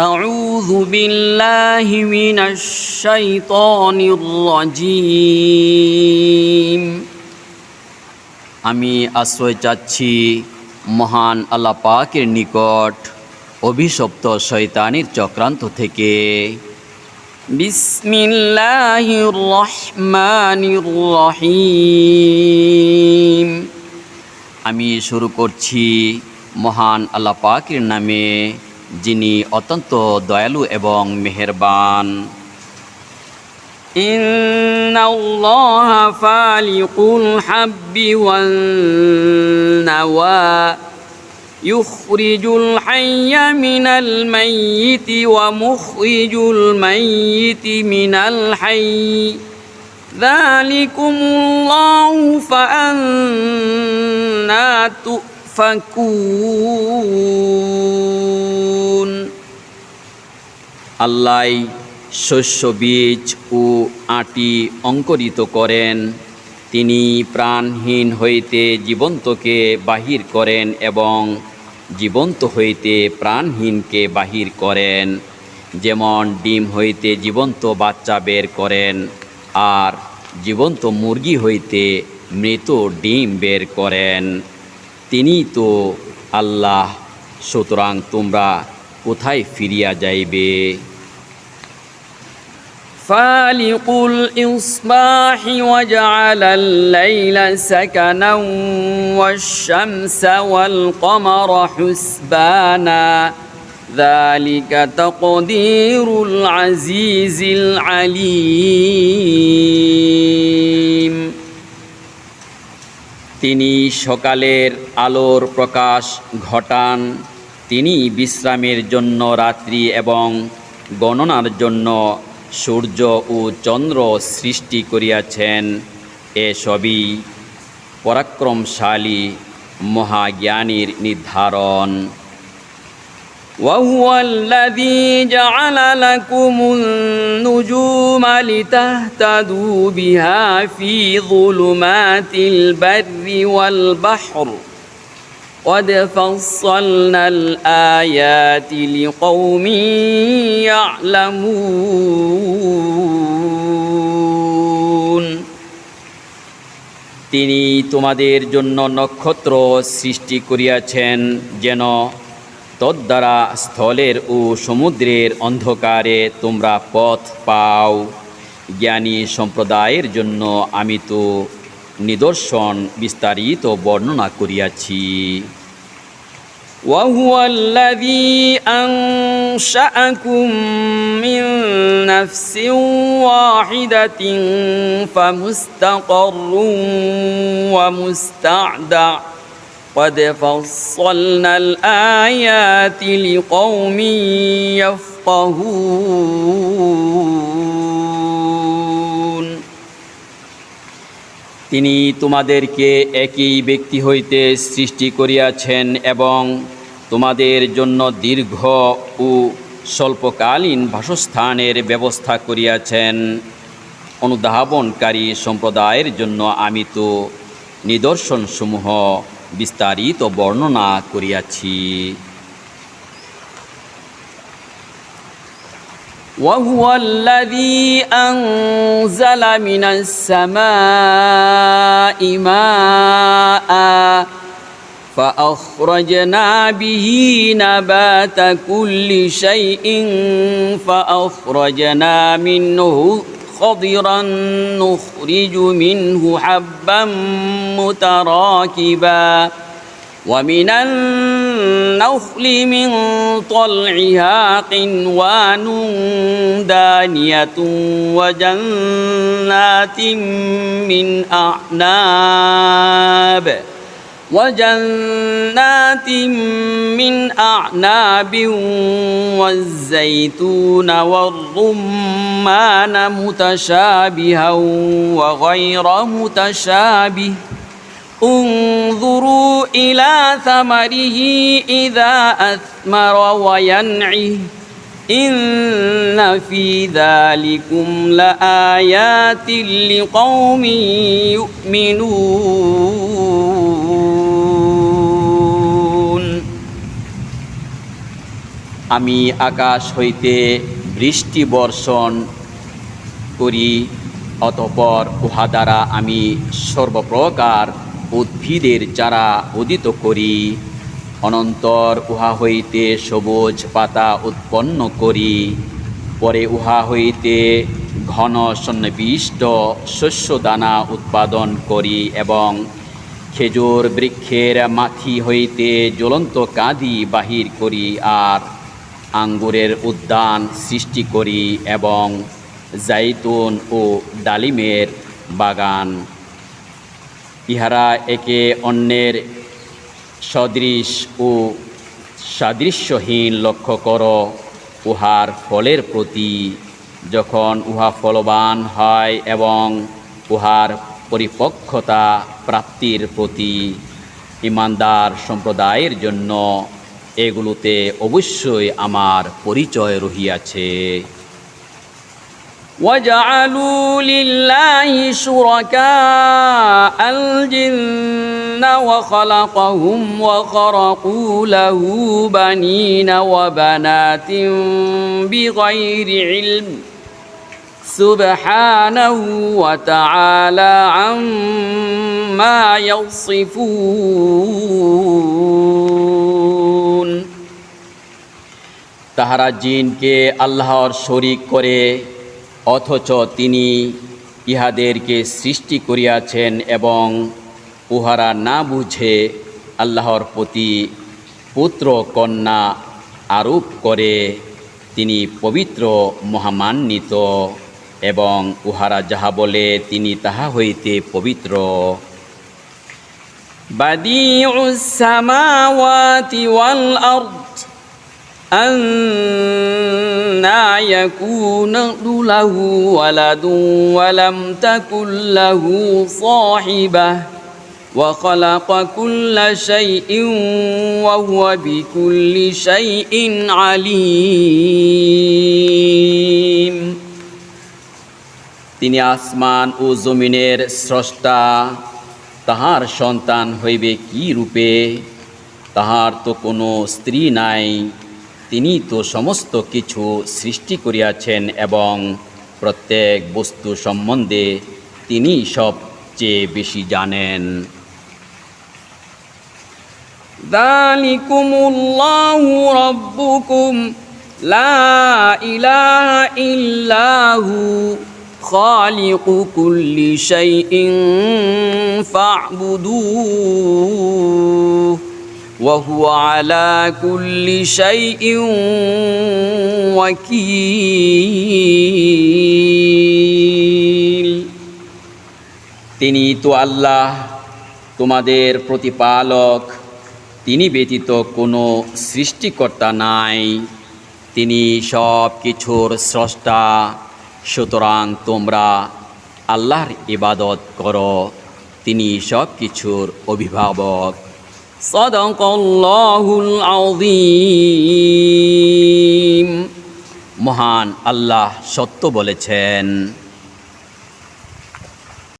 أعوذ بالله من الشيطان الرجيم আমি আশ্রয় চাচ্ছি মহান আল্লাহ পাকের নিকট অভিশপ্ত শয়তানির চক্রান্ত থেকে বিসমিল্লাহির রহমানির রহিম আমি শুরু করছি মহান আল্লাহ পাকের নামে যিনি অত্যন্ত দয়ালু এবং মেহেরবান إن الله فالق الحب والنوى يخرج الحي من الميت ومخرج الميت من الحي ذلكم الله فأنا ফাকুন। আল্লাহ শস্য, বীজ ও আটি অঙ্করিত করেন। তিনি প্রাণহীন হইতে জীবন্তকে বাহির করেন এবং জীবন্ত হইতে প্রাণহীনকে বাহির করেন। যেমন ডিম হইতে জীবন্ত বাচ্চা বের করেন আর জীবন্ত মুরগি হইতে মৃত ডিম বের করেন। তিনি তো আল্লাহ সুতরাং তোমরা কোথায় ফিরিয়া যাইবে فالق الإصباح وجعل الليل سكنا والشمس والقمر حسبانا ذلك تقدير العزيز العليم তিনি সকালের আলোর প্রকাশ ঘটান, তিনি বিশ্রামের জন্য রাত্রি এবং গণনার জন্য সূর্য ও চন্দ্র সৃষ্টি করিয়াছেন। এসবই পরাক্রমশালী, মহাজ্ঞানীর নির্ধারণ। وهو الذي جعل لكم النجوم لتهتدوا بها في ظلمات البر والبحر قد فصلنا الآيات لقوم يعلمون তিনি তোমাদের জন্য নক্ষত্র সৃষ্টি করিয়াছেন যেন তদ্বারা স্থলের ও সমুদ্রের অন্ধকারে তোমরা পথ পাও জ্ঞানী সম্প্রদায়ের জন্য আমি তো নিদর্শন বিস্তারিত বর্ণনা করিয়াছি وهو الذي أنشأكم من نفس واحدة فمستقر ومستعدع قد فصلنا الآيات لقوم يفقهون তিনি তোমাদেরকে একই ব্যক্তি হইতে সৃষ্টি করিয়াছেন এবং তোমাদের জন্য দীর্ঘ ও স্বল্পকালীন বাসস্থানের ব্যবস্থা করিয়াছেন অনুধাবনকারী সম্প্রদায়ের জন্য আমি তো নিদর্শনসমূহ বিস্তারিত বর্ণনা করিয়াছি وهو الذي أنزل من السماء ماء فأخرجنا به نبات كل شيء فأخرجنا منه خضرا نخرج منه حبا متراكبا. ومن النخل من طلعها قنوان دانية وجنات من أعناب. وجنات من أعناب والزيتون والرمان متشابها وغير متشابه انظروا إلى ثمره إذا أثمر وينعه إن في ذلكم لآيات لقوم يؤمنون আমি আকাশ হইতে বৃষ্টি বর্ষণ করি, অতপর উহা দ্বারা আমি সর্বপ্রকার উদ্ভিদের চারা উদিত করি। অনন্তর উহা হইতে সবুজ পাতা উৎপন্ন করি। পরে উহা হইতে ঘন সন্নিবিষ্ট শস্য দানা উৎপাদন করি এবং খেজুর বৃক্ষের মাথি হইতে জ্বলন্ত কাঁদি বাহির করি আর আঙ্গুরের উদ্যান সৃষ্টি করি এবং জাইতুন ও ডালিমের বাগান। ইহারা একে অন্যের সদৃশ ও সাদৃশ্যহীন লক্ষ্য কর, উহার ফলের প্রতি। যখন উহা ফলবান হয় এবং উহার পরিপক্কতা প্রাপ্তির প্রতি, ইমানদার সম্প্রদায়ের জন্য এগুলোতে অবশ্যই আমার পরিচয় রহিয়াছে وجعلوا لله شركاء الجن وخلقهم وخرقوا له بنين وبنات بغير علم سبحانه وتعالى عما يصفون তাহারা জিনকে আল্লাহর শরিক করে, অথচ তিনি ইহাদেরকে সৃষ্টি করিয়াছেন এবং উহারা না বুঝে আল্লাহর প্রতি পুত্র কন্যা আরোপ করে তিনি পবিত্র, মহামান্বিত এবং উহারা যাহা বলে তিনি তাহা হইতে পবিত্র। বাদি সামাওয়াতি ওয়াল আরদ أنا يكون له ولد ولم تكن له صاحبة وخلق كل شيء وهو بكل شيء عليم তিনি আসমান ও জমিনের স্রষ্টা তাহার সন্তান হইবে কি রূপে তাহার তো কোনো স্ত্রী নাই তিনি তো সমস্ত কিছু সৃষ্টি করিয়াছেন এবং প্রত্যেক বস্তু সম্বন্ধে তিনি সবচেয়ে বেশি জানেন। দালিকুমুল্লাহু রব্বুকুম লা وهو على كل شيء وكيل তিনি তো আল্লাহ তোমাদের প্রতিপালক তিনি ব্যতীত কোনো সৃষ্টিকর্তা নাই তিনি সব কিছুর স্রষ্টা সুতরাং তোমরা আল্লাহর ইবাদত করো তিনি সব কিছুর অভিভাবক صدق الله العظيم মহান আল্লাহ সত্য বলেছেন